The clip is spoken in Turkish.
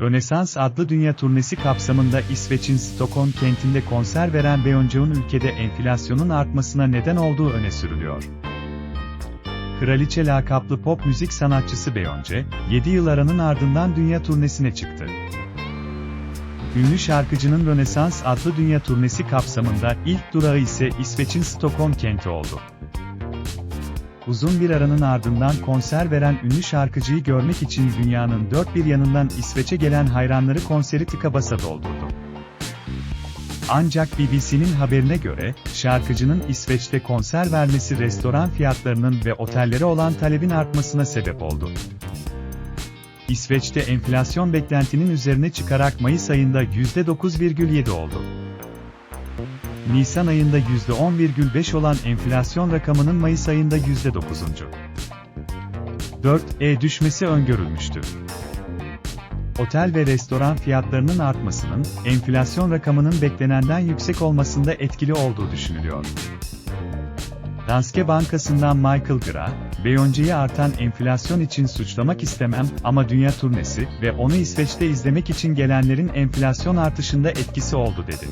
Rönesans adlı dünya turnesi kapsamında İsveç'in Stockholm kentinde konser veren Beyoncé'un ülkede enflasyonun artmasına neden olduğu öne sürülüyor. Kraliçe lakaplı pop müzik sanatçısı Beyoncé, 7 yıl aranın ardından dünya turnesine çıktı. Ünlü şarkıcının Rönesans adlı dünya turnesi kapsamında ilk durağı ise İsveç'in Stockholm kenti oldu. Uzun bir aranın ardından konser veren ünlü şarkıcıyı görmek için dünyanın dört bir yanından İsveç'e gelen hayranları konseri tıka basa doldurdu. Ancak BBC'nin haberine göre, şarkıcının İsveç'te konser vermesi restoran fiyatlarının ve otellere olan talebin artmasına sebep oldu. İsveç'te enflasyon beklentinin üzerine çıkarak Mayıs ayında %9,7 oldu. Nisan ayında %10,5 olan enflasyon rakamının Mayıs ayında %9. 4'e düşmesi öngörülmüştü. Otel ve restoran fiyatlarının artmasının, enflasyon rakamının beklenenden yüksek olmasında etkili olduğu düşünülüyor. Danske Bankası'ndan Michael Gra, Beyoncé'yi artan enflasyon için suçlamak istemem ama dünya turnesi ve onu İsveç'te izlemek için gelenlerin enflasyon artışında etkisi oldu dedi.